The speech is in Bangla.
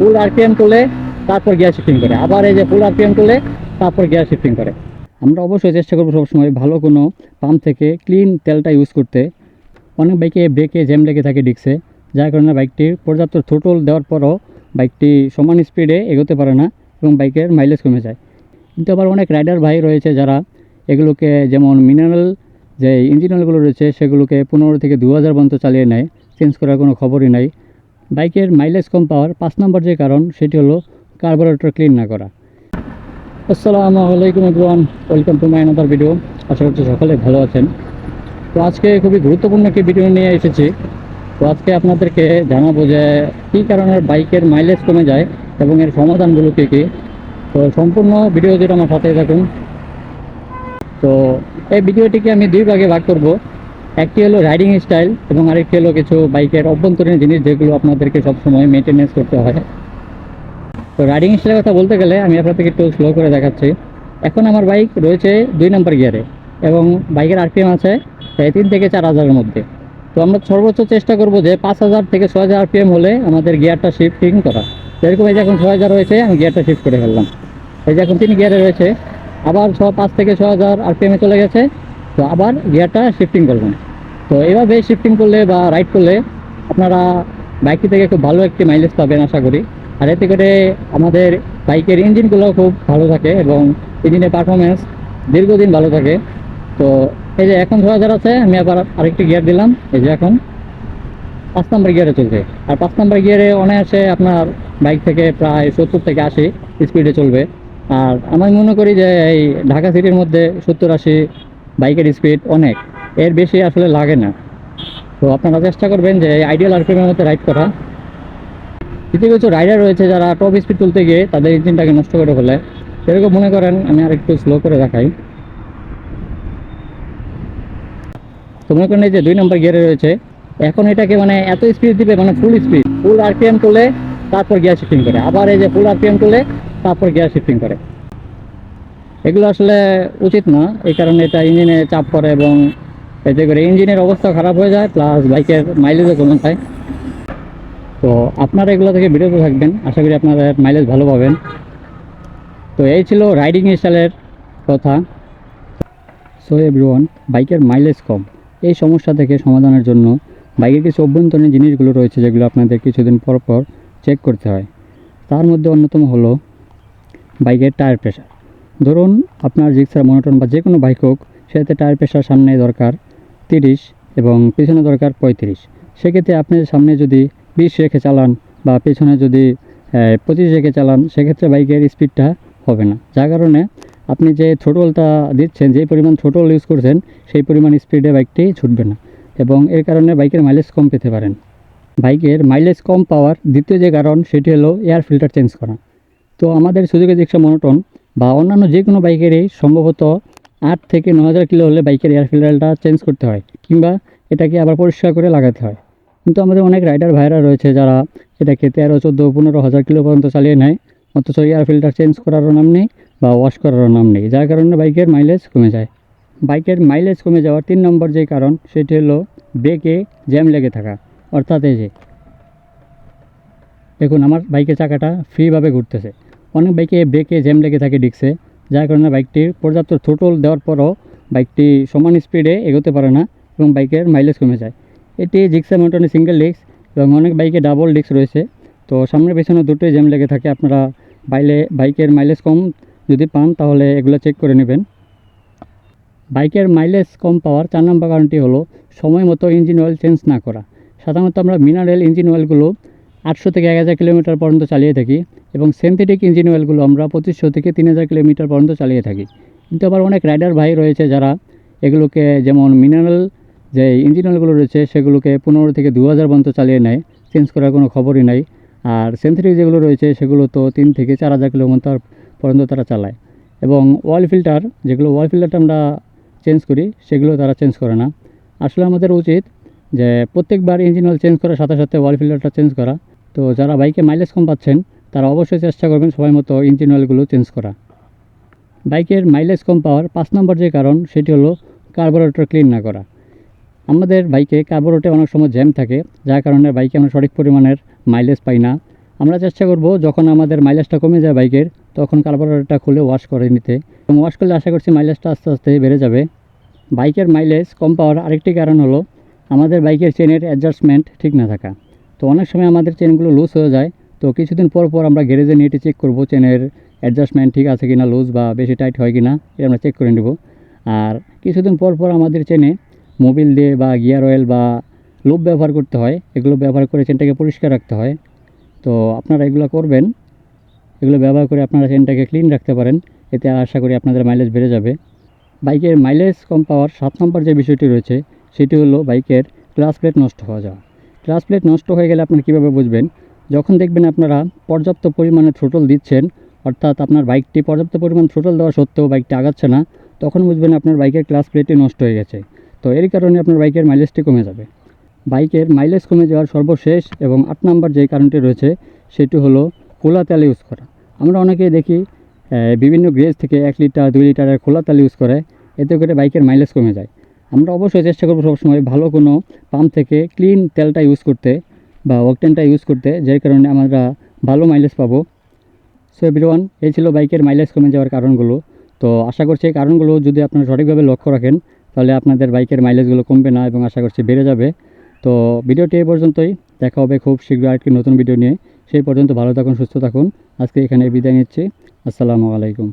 ফুল আরপিএম তুলে তারপর গিয়ার শিফটিং করে। আবার এই যে ফুল আরপিএম তুলে তারপর গিয়ার শিফটিং করে। আমরা অবশ্যই চেষ্টা করব সবসময় ভালো কোনো পাম্প থেকে ক্লিন তেলটা ইউজ করতে। অনেক বাইকে ব্রেকে জ্যাম লেগে থাকে ডিক্সে যার কারণে বাইকটির পর্যাপ্ত থ্রোটল দেওয়ার পরও বাইকটি সমান স্পিডে এগোতে পারে না এবং বাইকের মাইলেজ কমে যায়। কিন্তু আবার অনেক রাইডার ভাই রয়েছে যারা এগুলোকে যেমন মিনারেল যে ইঞ্জিন রয়েছে সেগুলোকে পনেরো থেকে দু হাজার পর্যন্ত চালিয়ে নেয়। চেঞ্জ করার কোনো খবরই নাই। বাইকের মাইলেজ কম পাওয়ার পাঁচ নম্বর যে কারণ, সেটি হলো কার্বোরেটর ক্লিন না করা। আসসালামু আলাইকুম everyone welcome to my another video আশা করছি সকলে ভালো আছেন। তো আজকে খুবই গুরুত্বপূর্ণ একটি ভিডিও নিয়ে এসেছি। তো আজকে আপনাদেরকে জানাব যে, কী কারণে বাইকের মাইলেজ কমে যায় এবং এর সমাধানগুলো কী কী। তো সম্পূর্ণ ভিডিও যেটা আমার সাথে থাকুন। তো এই ভিডিওটিকে আমি দুই ভাগে ভাগ করব। একটি হলো রাইডিং স্টাইল এবং আরেকটি হলো কিছু বাইকের অভ্যন্তরীণ জিনিস যেগুলো আপনাদেরকে সবসময় মেনটেনেন্স করতে হয়। তো রাইডিং স্টাইলের কথা বলতে গেলে আমি আপনাদেরকে একটু স্লো করে দেখাচ্ছি। এখন আমার বাইক রয়েছে দুই নম্বর গিয়ারে এবং বাইকের আরপিএম আছে প্রায় তিন থেকে চার হাজারের মধ্যে। তো আমরা সর্বোচ্চ চেষ্টা করব যে পাঁচ হাজার থেকে ছয় হাজার আরপিএম হলে আমাদের গিয়ারটা শিফটিং করা। যেরকম এই যে এখন ছয় হাজার রয়েছে, আমি গিয়ারটা শিফট করে ফেললাম। এই যে এখন তিন গিয়ারে রয়েছে, আবার ছ, পাঁচ থেকে ছ হাজার আরপিএমে চলে গেছে, তো আবার গিয়ারটা শিফটিং করবেন তো এইভাবে শিফটিং করলে বা রাইড করলে আপনারা বাইকটি থেকে খুব ভালো একটি মাইলেজ পাবেন আশা করি। আর এতে করে আমাদের বাইকের ইঞ্জিনগুলো খুব ভালো থাকে এবং ইঞ্জিনের পারফরমেন্স দীর্ঘদিন ভালো থাকে। তো এই যে এখন ছ হাজার আছে, আমি আবার আরেকটি গিয়ার দিলাম। এই যে এখন পাঁচ নম্বর গিয়ারে চলবে আর পাঁচ নম্বর গিয়ারে অনায়াসে আপনার বাইক থেকে প্রায় সত্তর থেকে আশি স্পিডে চলবে। আর আমি মনে করি যে এই ঢাকা সিটির মধ্যে সত্তর আশি বাইকের স্পিড অনেক। এর বেশি আসলে লাগে না। তো আপনারা চেষ্টা করবেন যে আইডিয়াল আরপিএমের মধ্যে রাইড করা। কিছু কিছু রাইডার রয়েছে যারা টপ স্পিড তুলতে গিয়ে তাদের ইঞ্জিনটাকে নষ্ট করে ফেলে। সেরকম মনে করেন, আমি আর একটু স্লো করে দেখাই। তো মনে করেন এই যে দুই নম্বর গিয়ারে রয়েছে। এখন এটাকে মানে এত স্পিড দিবে মানে ফুল স্পিড ফুল আরপিএম তুলে তারপর গিয়ার শিফটিং করে। আবার এই যে ফুল আরপিএম তুলে তারপর গিয়ার শিফটিং করে। এগুলো আসলে উচিত না। এই কারণে এটা ইঞ্জিনে চাপ পড়ে এবং এতে করে ইঞ্জিনের অবস্থা খারাপ হয়ে যায় প্লাস বাইকের মাইলেজও কমে যায় তো আপনারা এগুলো থেকে বিরত থাকবেন, আশা করি আপনারা মাইলেজ ভালো পাবেন। তো এই ছিল রাইডিং স্টাইলের কথা। সো এভরিওয়ান বাইকের মাইলেজ কম। এই সমস্যা থেকে সমাধানের জন্য বাইকের কিছু অভ্যন্তরীণ জিনিসগুলো রয়েছে, যেগুলো আপনাদের কিছুদিন পর পর চেক করতে হয়। তার মধ্যে অন্যতম হলো বাইকের টায়ার প্রেশার ধরুন আপনার জিক্সার মনোটন বা যে কোনো বাইক হোক, সেটাতে টায়ার প্রেশার সামনে দরকার। তিরিশ এবং পেছনে দরকার পঁয়ত্রিশ। সেক্ষেত্রে আপনি সামনে যদি বিশ রেখে চালান বা পেছনে যদি পঁচিশ রেখে চালান, সেক্ষেত্রে বাইকের স্পিডটা হবে না। যার কারণে আপনি যে থ্রোটলটা দিচ্ছেন, যে পরিমাণ থ্রোটল ইউজ করছেন, সেই পরিমাণ স্পিডে বাইকটি ছুটবে না এবং এর কারণে বাইকের মাইলেজ কম পেতে পারেন। বাইকের মাইলেজ কম পাওয়ার দ্বিতীয় যে কারণ, সেটি হলো এয়ার ফিল্টার চেঞ্জ করা। তো আমাদের সুযোগে জিক্সা মনোটন বা অন্যান্য যে কোনো বাইকেরই সম্ভবত আট থেকে ন হাজার কিলো হলে বাইকের এয়ার ফিল্টারটা চেঞ্জ করতে হয়, কিংবা এটাকে আবার পরিষ্কার করে লাগাতে হয়। কিন্তু আমাদের অনেক রাইডার ভাইরা রয়েছে যারা এটাকে তেরো, চোদ্দ, পনেরো হাজার কিলো পর্যন্ত চালিয়ে নেয়, অথচ এয়ার ফিল্টার চেঞ্জ করারও নাম নেই বা ওয়াশ করারও নাম নেই, যার কারণে বাইকের মাইলেজ কমে যায়। বাইকের মাইলেজ কমে যাওয়ার তিন নম্বর যে কারণ, সেটি হলো ব্রেকে জ্যাম লেগে থাকা। অর্থাৎ এই যে, দেখুন, আমার বাইকের চাকাটা ফ্রিভাবে ঘুরতেছে। অনেক বাইকে ব্রেকে জ্যাম লেগে থাকে ডিক্সে যার কারণে বাইকটি পর্যাপ্ত থ্রোটল দেওয়ার পরও বাইকটি সমান স্পিডে এগোতে পারে না এবং বাইকের মাইলেজ কমে যায়। এটি জিক্সা মোটনে সিঙ্গেল ডিস্ক এবং অনেক বাইকে ডাবল ডিস্ক রয়েছে। তো সামনে পেছনে দুটোই জ্যাম লেগে থাকে। আপনারা বাইলে বাইকের মাইলেজ কম যদি পান, তাহলে এগুলো চেক করে নেবেন। বাইকের মাইলেজ কম পাওয়ার চার নম্বর কারণটি হলো, সময় মতো ইঞ্জিন অয়েল চেঞ্জ না করা। সাধারণত আমরা মিনারেল ইঞ্জিন অয়েলগুলো আটশো থেকে এক হাজার কিলোমিটার পর্যন্ত চালিয়ে থাকি এবং সিনথেটিক ইঞ্জিন অয়েলগুলো আমরা পঁচিশশো থেকে তিন হাজার কিলোমিটার পর্যন্ত চালিয়ে থাকি। কিন্তু আবার অনেক রাইডার ভাই রয়েছে যারা এগুলোকে যেমন মিনারেল যে ইঞ্জিন অয়েলগুলো রয়েছে সেগুলোকে পনেরো থেকে দু হাজার পর্যন্ত চালিয়ে নেয় চেঞ্জ করার কোনো খবরই নাই। আর সিনথেটিক যেগুলো রয়েছে সেগুলো তো তিন থেকে চার হাজার কিলোমিটার পর্যন্ত তারা চালায়। এবং ওয়াল ফিল্টার যেগুলো ওয়াল ফিল্টারটা আমরা চেঞ্জ করি, সেগুলো তারা চেঞ্জ করে না। আসলে আমাদের উচিত যে প্রত্যেকবার ইঞ্জিন অয়েল চেঞ্জ করার সাথে সাথে ওয়াল ফিল্টারটা চেঞ্জ করা। তো যারা বাইকে মাইলেজ কম পাচ্ছেন, তারা অবশ্যই চেষ্টা করবেন সময় মতো ইঞ্জিন অয়েলগুলো চেঞ্জ করা। বাইকের মাইলেজ কম পাওয়ার পাঁচ নম্বর যে কারণ, সেটি হলো কার্বোরেটর ক্লিন না করা। আমাদের বাইকে কার্বোরেটে অনেক সময় জ্যাম থাকে, যার কারণে বাইকে আমরা সঠিক পরিমাণের মাইলেজ পাই না। আমরা চেষ্টা করব, যখন আমাদের মাইলেজটা কমে যায় বাইকের, তখন কার্বোরেটরটা খুলে ওয়াশ করে নিতে। এবং ওয়াশ করলে আশা করছি মাইলেজটা আস্তে আস্তে বেড়ে যাবে। বাইকের মাইলেজ কম পাওয়ার আরেকটি কারণ হলো, আমাদের বাইকের চেনের অ্যাডজাস্টমেন্ট ঠিক না থাকা। তো অনেক সময় আমাদের চেনগুলো লুজ হয়ে যায়। তো কিছুদিন পর পর আমরা গ্যারেজে নিয়ে চেক করব চেনের অ্যাডজাস্টমেন্ট ঠিক আছে কি না লুজ বা বেশি টাইট হয় কি না এটা আমরা চেক করে নেব। আর কিছুদিন পর পর আমাদের চেনে মোবিল দিয়ে বা গিয়ার অয়েল বা লুপ ব্যবহার করতে হয়। এগুলো ব্যবহার করে চেনটাকে পরিষ্কার রাখতে হয়। তো আপনারা এগুলো করবেন। এগুলো ব্যবহার করে আপনারা চেনটাকে ক্লিন রাখতে পারেন। এতে আশা করি আপনাদের মাইলেজ বেড়ে যাবে। বাইকের মাইলেজ কম পাওয়ার সাত নম্বর যে বিষয়টি রয়েছে, সেটি হলো বাইকের ক্লাস প্লেট নষ্ট হওয়া যাওয়া। ক্লাস প্লেট নষ্ট হয়ে গেলে আপনারা কীভাবে বুঝবেন? যখন দেখবেন আপনারা পর্যাপ্ত পরিমাণে থ্রোটল দিচ্ছেন, অর্থাৎ আপনার বাইকটি পর্যাপ্ত পরিমাণ থ্রোটল দেওয়া সত্ত্বেও বাইকটি আগাচ্ছে না, তখন বুঝবেন আপনার বাইকের ক্লাস প্লেটটি নষ্ট হয়ে গেছে। তো এর কারণে আপনার বাইকের মাইলেজটি কমে যাবে। বাইকের মাইলেজ কমে যাওয়ার সর্বশেষ এবং আট নম্বর যে কারণটি রয়েছে, সেটি হলো খোলা তেল ইউজ করা। আমরা অনেকেই দেখি বিভিন্ন গ্রেজ থেকে এক লিটার দুই লিটারের খোলা তেল ইউজ করে, এতে করে বাইকের মাইলেজ কমে যায়। আমরা অবশ্যই চেষ্টা করব সবসময় ভালো কোনো পাম্প থেকে ক্লিন তেলটা ইউজ করতে বা অকটেনটা ইউজ করতে যার কারণে আমরা ভালো মাইলেজ পাবো। সো এভরিওয়ান এই ছিল বাইকের মাইলেজ কমে যাওয়ার কারণগুলো। তো আশা করছি এই কারণগুলো যদি আপনারা সঠিকভাবে লক্ষ্য রাখেন, তাহলে আপনাদের বাইকের মাইলেজগুলো কমবে না এবং আশা করছি বেড়ে যাবে। তো ভিডিওটি এই পর্যন্তই। দেখা হবে খুব শীঘ্র আরেকটি নতুন ভিডিও নিয়ে। সেই পর্যন্ত ভালো থাকুন, সুস্থ থাকুন। আজকে এখানে বিদায় নিচ্ছি। আসসালামু আলাইকুম।